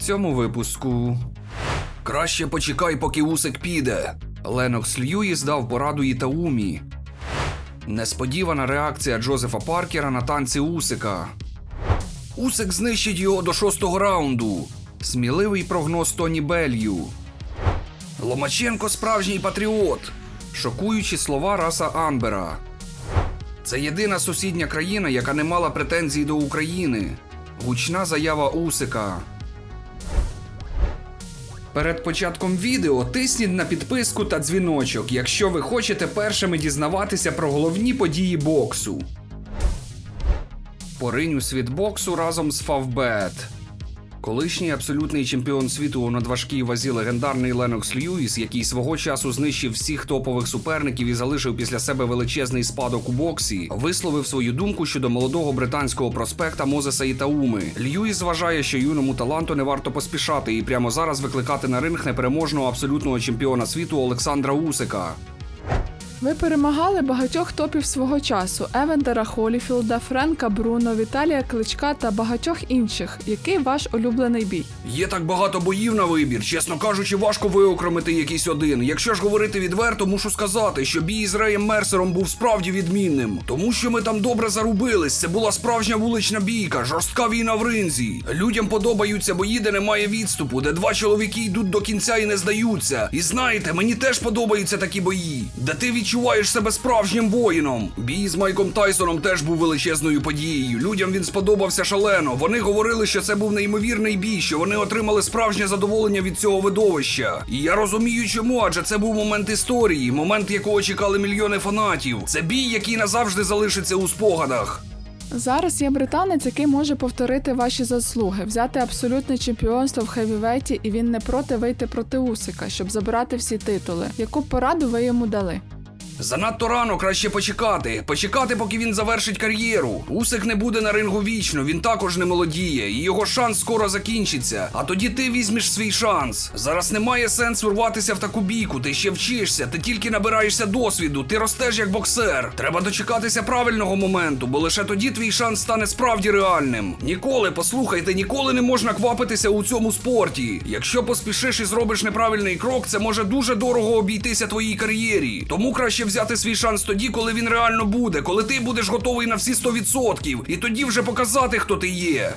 цьому випуску. Краще почекай, поки Усик піде. Ленокс Льюїс дав пораду Ітаумі. Несподівана реакція Джозефа Паркера на танці Усика. Усик знищить його до шостого раунду. Сміливий прогноз Тоні Белью. Ломаченко справжній патріот. Шокуючі слова Раса Анбера. Це єдина сусідня країна, яка не мала претензій до України. Гучна заява Усика. Перед початком відео тисніть на підписку та дзвіночок, якщо ви хочете першими дізнаватися про головні події боксу. Поринь у світ боксу разом з Фавбет. Колишній абсолютний чемпіон світу у надважкій вазі легендарний Ленокс Льюіс, який свого часу знищив всіх топових суперників і залишив після себе величезний спадок у боксі, висловив свою думку щодо молодого британського проспекта Мозеса Ітауми. Льюіс вважає, що юному таланту не варто поспішати і прямо зараз викликати на ринг непереможного абсолютного чемпіона світу Олександра Усика. Ви перемагали багатьох топів свого часу: Евендера Холіфілда, Френка Бруно, Віталія Кличка та багатьох інших. Який ваш улюблений бій? Є так багато боїв на вибір. Чесно кажучи, важко виокремити якийсь один. Якщо ж говорити відверто, мушу сказати, що бій з Реєм Мерсером був справді відмінним. Тому що ми там добре зарубились. Це була справжня вулична бійка, жорстка війна в ринзі. Людям подобаються бої, де немає відступу, де два чоловіки йдуть до кінця і не здаються. І знаєте, мені теж подобаються такі бої, де ти відчуваєш себе справжнім воїном. Бій з Майком Тайсоном теж був величезною подією. Людям він сподобався шалено. Вони говорили, що це був неймовірний бій, що вони отримали справжнє задоволення від цього видовища. І я розумію, чому, адже це був момент історії, момент якого чекали мільйони фанатів. Це бій, який назавжди залишиться у спогадах. Зараз є британець, який може повторити ваші заслуги, взяти абсолютне чемпіонство в хевівейті, і він не проти вийти проти Усика, щоб забирати всі титули. Яку пораду ви йому дали? Занадто рано краще почекати. Почекати, поки він завершить кар'єру. Усик не буде на рингу вічно, він також не молодіє, і його шанс скоро закінчиться. А тоді ти візьмеш свій шанс. Зараз немає сенсу рватися в таку бійку. Ти ще вчишся, ти тільки набираєшся досвіду, ти ростеш як боксер. Треба дочекатися правильного моменту, бо лише тоді твій шанс стане справді реальним. Ніколи, послухайте, ніколи не можна квапитися у цьому спорті. Якщо поспішиш і зробиш неправильний крок, це може дуже дорого обійтися твоїй кар'єрі. Тому краще взяти свій шанс тоді, коли він реально буде, коли ти будеш готовий на всі 100%, і тоді вже показати, хто ти є.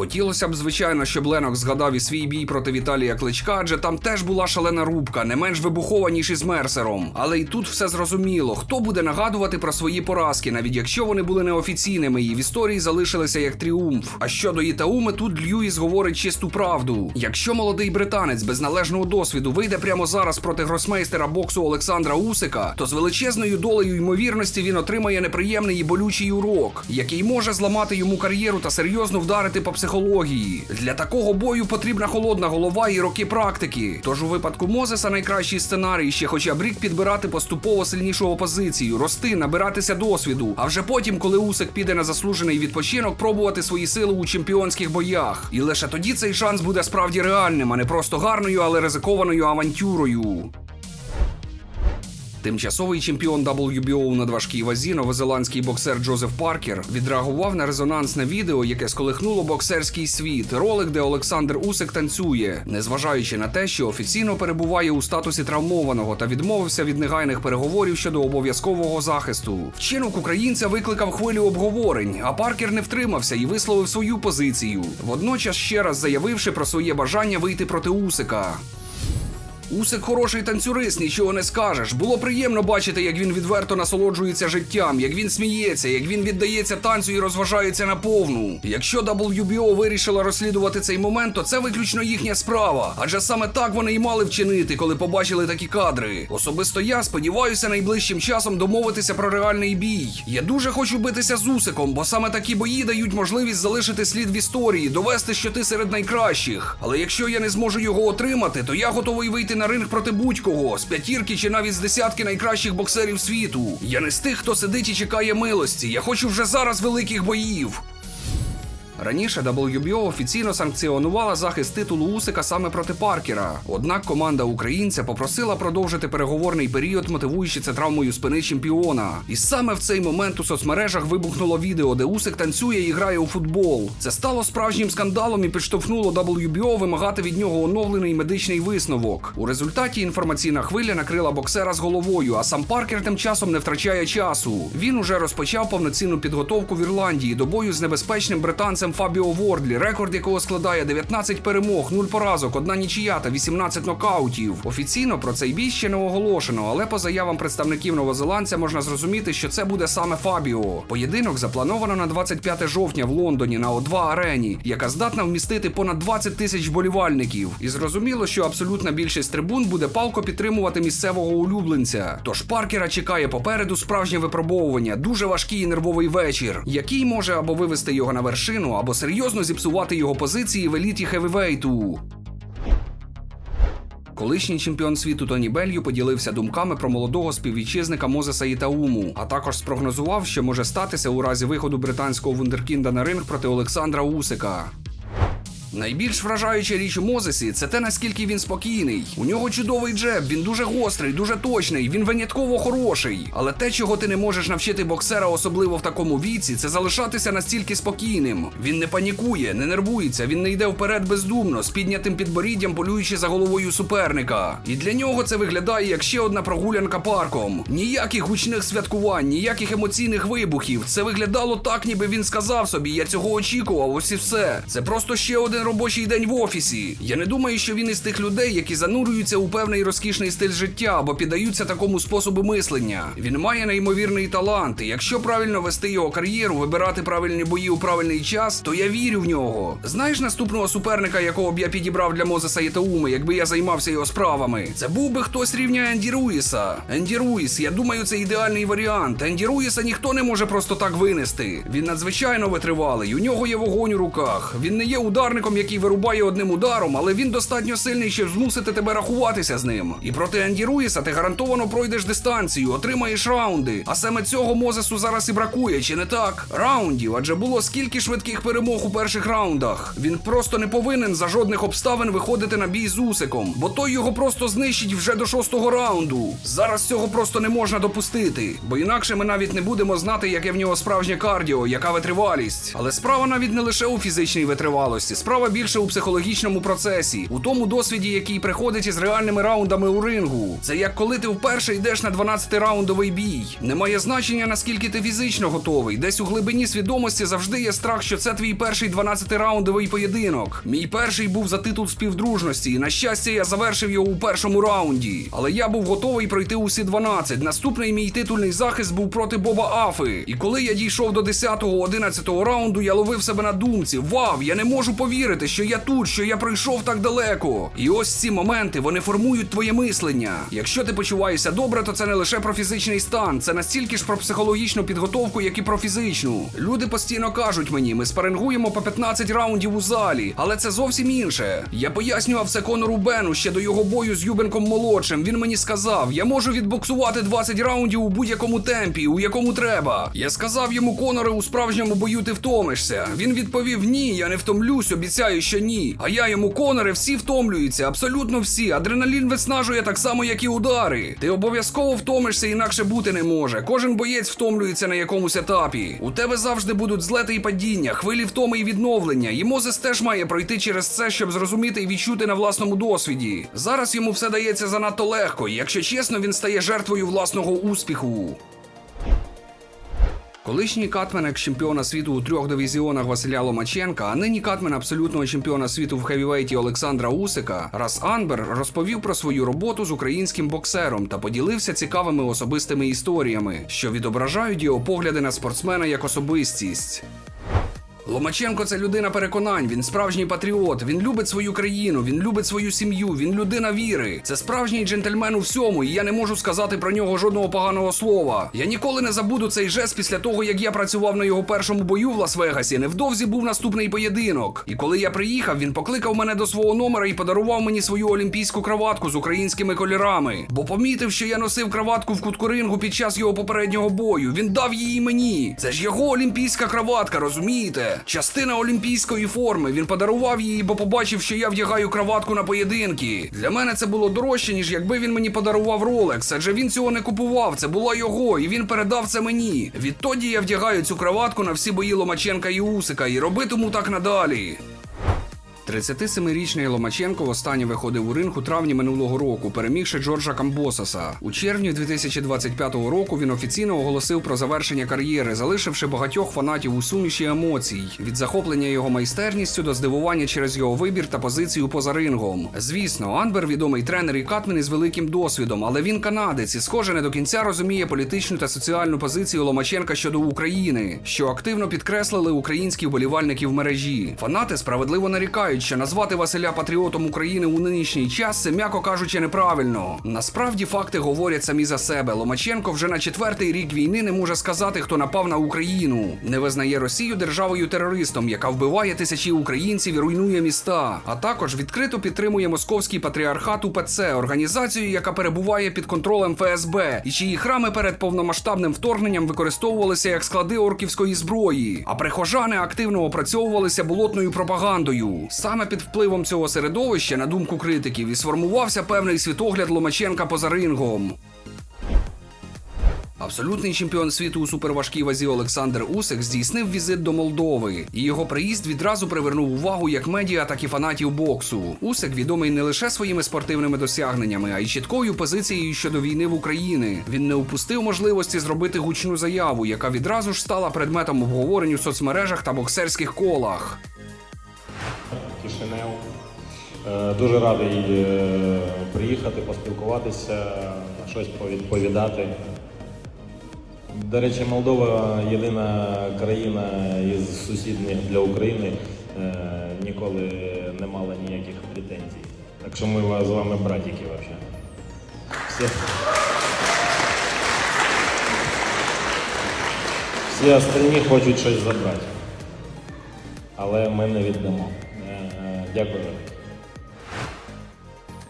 Хотілося б, звичайно, щоб Ленок згадав і свій бій проти Віталія Кличка, адже там теж була шалена рубка, не менш вибухова, ніж із Мерсером. Але і тут все зрозуміло, хто буде нагадувати про свої поразки, навіть якщо вони були неофіційними і в історії залишилися як тріумф. А щодо Ітауми, тут Льюіс говорить чисту правду. Якщо молодий британець без належного досвіду вийде прямо зараз проти гросмейстера боксу Олександра Усика, то з величезною долею ймовірності він отримає неприємний і болючий урок, який може зламати йому кар'єру та серйозно вдарити по психології. Для такого бою потрібна холодна голова і роки практики. Тож у випадку Мозеса найкращий сценарій ще хоча б рік підбирати поступово сильнішу опозицію, рости, набиратися досвіду. А вже потім, коли Усик піде на заслужений відпочинок, пробувати свої сили у чемпіонських боях. І лише тоді цей шанс буде справді реальним, а не просто гарною, але ризикованою авантюрою. Тимчасовий чемпіон WBO у надважкій вазі новозеландський боксер Джозеф Паркер відреагував на резонансне відео, яке сколихнуло боксерський світ. Ролик, де Олександр Усик танцює, незважаючи на те, що офіційно перебуває у статусі травмованого та відмовився від негайних переговорів щодо обов'язкового захисту. Вчинок українця викликав хвилю обговорень, а Паркер не втримався і висловив свою позицію. Водночас ще раз заявивши про своє бажання вийти проти Усика. Усик хороший танцюрист, нічого не скажеш. Було приємно бачити, як він відверто насолоджується життям, як він сміється, як він віддається танцю і розважається на повну. Якщо WBO вирішила розслідувати цей момент, то це виключно їхня справа. Адже саме так вони і мали вчинити, коли побачили такі кадри. Особисто я сподіваюся найближчим часом домовитися про реальний бій. Я дуже хочу битися з Усиком, бо саме такі бої дають можливість залишити слід в історії, довести, що ти серед найкращих. Але якщо я не зможу його отримати, то я готовий вийти на ринг проти будь-кого з п'ятірки чи навіть з десятки найкращих боксерів світу. Я не з тих, хто сидить і чекає милості. Я хочу вже зараз великих боїв. Раніше WBO офіційно санкціонувала захист титулу Усика саме проти Паркера. Однак команда українця попросила продовжити переговорний період, мотивуючи це травмою спини чемпіона. І саме в цей момент у соцмережах вибухнуло відео, де Усик танцює і грає у футбол. Це стало справжнім скандалом і підштовхнуло WBO вимагати від нього оновлений медичний висновок. У результаті інформаційна хвиля накрила боксера з головою, а сам Паркер тим часом не втрачає часу. Він уже розпочав повноцінну підготовку в Ірландії до бою з небезпечним британцем Фабіо Вордлі, рекорд якого складає 19 перемог, 0 поразок, одна нічия та 18 нокаутів. Офіційно про цей бій ще не оголошено, але по заявам представників новозеландця можна зрозуміти, що це буде саме Фабіо. Поєдинок заплановано на 25 жовтня в Лондоні на О2 арені, яка здатна вмістити понад 20 тисяч болівальників. І зрозуміло, що абсолютна більшість трибун буде палко підтримувати місцевого улюбленця. Тож Паркера чекає попереду справжнє випробовування, дуже важкий і нервовий вечір, який може або вивести його на вершину, або серйозно зіпсувати його позиції в еліті хевівейту. Колишній чемпіон світу Тоні Белью поділився думками про молодого співвітчизника Мозеса Ітауму, а також спрогнозував, що може статися у разі виходу британського вундеркінда на ринг проти Олександра Усика. Найбільш вражаюча річ у Мозесі це те, наскільки він спокійний. У нього чудовий джеб, він дуже гострий, дуже точний, він винятково хороший. Але те, чого ти не можеш навчити боксера, особливо в такому віці, це залишатися настільки спокійним. Він не панікує, не нервується, він не йде вперед бездумно, з піднятим підборіддям, полюючи за головою суперника. І для нього це виглядає як ще одна прогулянка парком. Ніяких гучних святкувань, ніяких емоційних вибухів. Це виглядало так, ніби він сказав собі: я цього очікував, ось і все. Це просто ще робочий день в офісі. Я не думаю, що він із тих людей, які занурюються у певний розкішний стиль життя або піддаються такому способу мислення. Він має неймовірний талант. І якщо правильно вести його кар'єру, вибирати правильні бої у правильний час, то я вірю в нього. Знаєш наступного суперника, якого б я підібрав для Мозеса Єтауми, якби я займався його справами? Це був би хтось рівня Енді Руїса. Енді Руїс, я думаю, це ідеальний варіант. Енді Руїса ніхто не може просто так винести. Він надзвичайно витривалий. У нього є вогонь у руках. Він не є ударником, який вирубає одним ударом, але він достатньо сильний, щоб змусити тебе рахуватися з ним. І проти Енді Руїса ти гарантовано пройдеш дистанцію, отримаєш раунди. А саме цього Мозесу зараз і бракує, чи не так? Раундів, адже було скільки швидких перемог у перших раундах. Він просто не повинен за жодних обставин виходити на бій з Усиком, бо той його просто знищить вже до шостого раунду. Зараз цього просто не можна допустити, бо інакше ми навіть не будемо знати, яке в нього справжнє кардіо, яка витривалість. Але справа навіть не лише у фізичній витривалості, справа більше у психологічному процесі, у тому досвіді, який приходить із реальними раундами у рингу. Це як коли ти вперше йдеш на 12-раундовий бій. Немає значення, наскільки ти фізично готовий. Десь у глибині свідомості завжди є страх, що це твій перший 12-раундовий поєдинок. Мій перший був за титул співдружності, і на щастя, я завершив його у першому раунді. Але я був готовий пройти усі 12. Наступний мій титульний захист був проти Боба Афи. І коли я дійшов до 10-11 раунду, я ловив себе на думці: Вау, я не можу повірити, що я тут, що я пройшов так далеко. І ось ці моменти вони формують твоє мислення. Якщо ти почуваєшся добре, то це не лише про фізичний стан, це настільки ж про психологічну підготовку, як і про фізичну. Люди постійно кажуть мені, ми спарингуємо по 15 раундів у залі, але це зовсім інше. Я пояснював це Конору Бену ще до його бою з Юбенком молодшим. Він мені сказав: я можу відбоксувати 20 раундів у будь-якому темпі, у якому треба. Я сказав йому, Коноре, у справжньому бою ти втомишся. Він відповів: Ні, я не втомлюсь, обіцяю, що ні. А я йому Коноре, всі втомлюються, абсолютно всі. Адреналін виснажує так само, як і удари. Ти обов'язково втомишся, інакше бути не може. Кожен боєць втомлюється на якомусь етапі. У тебе завжди будуть злети і падіння, хвилі втоми і відновлення. І Мозес теж має пройти через це, щоб зрозуміти і відчути на власному досвіді. Зараз йому все дається занадто легко, і якщо чесно, він стає жертвою власного успіху. Колишній катмен екс-чемпіона світу у трьох дивізіонах Василя Ломаченка, а нині катмен абсолютного чемпіона світу в хевівейті Олександра Усика, Рас Анбер розповів про свою роботу з українським боксером та поділився цікавими особистими історіями, що відображають його погляди на спортсмена як особистість. Ломаченко це людина переконань, він справжній патріот, він любить свою країну, він любить свою сім'ю, він людина віри. Це справжній джентльмен у всьому, і я не можу сказати про нього жодного поганого слова. Я ніколи не забуду цей жест після того, як я працював на його першому бою в Лас-Вегасі. Невдовзі був наступний поєдинок. І коли я приїхав, він покликав мене до свого номера і подарував мені свою олімпійську краватку з українськими кольорами. Бо помітив, що я носив краватку в кутку рингу під час його попереднього бою. Він дав її мені. Це ж його олімпійська краватка, розумієте? Частина олімпійської форми. Він подарував її, бо побачив, що я вдягаю краватку на поєдинки. Для мене це було дорожче, ніж якби він мені подарував Rolex, адже він цього не купував. Це була його, і він передав це мені. Відтоді я вдягаю цю краватку на всі бої Ломаченка і Усика, і робитиму так надалі. 37-річний Ломаченко востаннє виходив у ринг у травні минулого року, перемігши Джорджа Камбосаса. У червні 2025 року він офіційно оголосив про завершення кар'єри, залишивши багатьох фанатів у суміші емоцій від захоплення його майстерністю до здивування через його вибір та позицію поза рингом. Звісно, Анбер відомий тренер і катмен із великим досвідом, але він канадець і, схоже, не до кінця розуміє політичну та соціальну позицію Ломаченка щодо України, що активно підкреслили українські вболівальники в мережі. Фанати справедливо нарікають, що назвати Василя патріотом України у нинішній час це, м'яко кажучи, неправильно. Насправді факти говорять самі за себе. Ломаченко вже на четвертий рік війни не може сказати, хто напав на Україну. Не визнає Росію державою терористом, яка вбиває тисячі українців і руйнує міста. А також відкрито підтримує московський патріархат УПЦ, організацію, яка перебуває під контролем ФСБ, і чиї храми перед повномасштабним вторгненням використовувалися як склади орківської зброї. А прихожани активно опрацьовувалися болотною пропагандою. Саме під впливом цього середовища, на думку критиків, і сформувався певний світогляд Ломаченка поза рингом. Абсолютний чемпіон світу у суперважкій вазі Олександр Усик здійснив візит до Молдови, і його приїзд відразу привернув увагу як медіа, так і фанатів боксу. Усик відомий не лише своїми спортивними досягненнями, а й чіткою позицією щодо війни в Україні. Він не упустив можливості зробити гучну заяву, яка відразу ж стала предметом обговорень у соцмережах та боксерських колах. Кишинев. Е, Дуже радий е, приїхати, поспілкуватися, щось повідповідати. До речі, Молдова єдина країна із сусідніх для України е, ніколи не мала ніяких претензій. Так що ми з вами братики взагалі. Всі, всі остальні хочуть щось забрати. Але ми не віддамо. Е, Дякую.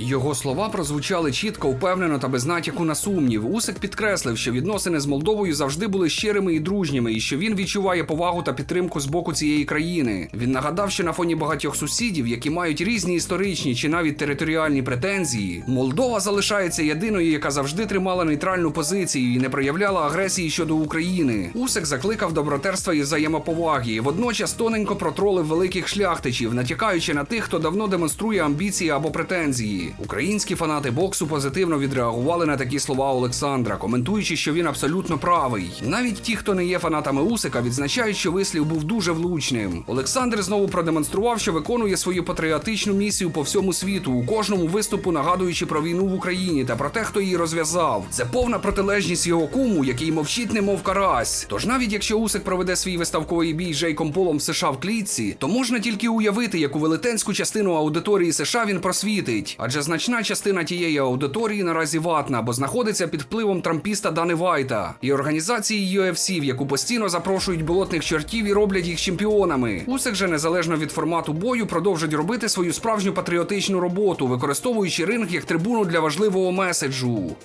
Його слова прозвучали чітко, впевнено та без натяку на сумнів. Усик підкреслив, що відносини з Молдовою завжди були щирими і дружніми, і що він відчуває повагу та підтримку з боку цієї країни. Він нагадав, що на фоні багатьох сусідів, які мають різні історичні чи навіть територіальні претензії, Молдова залишається єдиною, яка завжди тримала нейтральну позицію і не проявляла агресії щодо України. Усик закликав до братерства і взаємоповаги, і водночас тоненько протролив великих шляхтичів, натякаючи на тих, хто давно демонструє амбіції або претензії. Українські фанати боксу позитивно відреагували на такі слова Олександра, коментуючи, що він абсолютно правий. Навіть ті, хто не є фанатами Усика, відзначають, що вислів був дуже влучним. Олександр знову продемонстрував, що виконує свою патріотичну місію по всьому світу, у кожному виступу нагадуючи про війну в Україні та про те, хто її розв'язав. Це повна протилежність його куму, який мовчить, немов карась. Тож навіть якщо Усик проведе свій виставковий бій Джейком Полом в США в клітці, то можна тільки уявити, яку велетенську частину аудиторії США він просвітить. Адже значна частина тієї аудиторії наразі ватна, бо знаходиться під впливом трампіста Дани Вайта і організації UFC, в яку постійно запрошують болотних чортів і роблять їх чемпіонами. Усик же незалежно від формату бою продовжить робити свою справжню патріотичну роботу, використовуючи ринг як трибуну для важливого меседжу.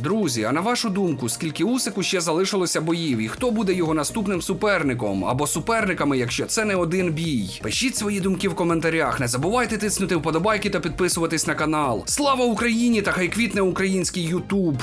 Друзі, а на вашу думку, скільки Усику ще залишилося боїв, і хто буде його наступним суперником або суперниками, якщо це не один бій? Пишіть свої думки в коментарях. Не забувайте тиснути вподобайки та підписуватись на канал. Слава Україні та хай квітне український Ютуб!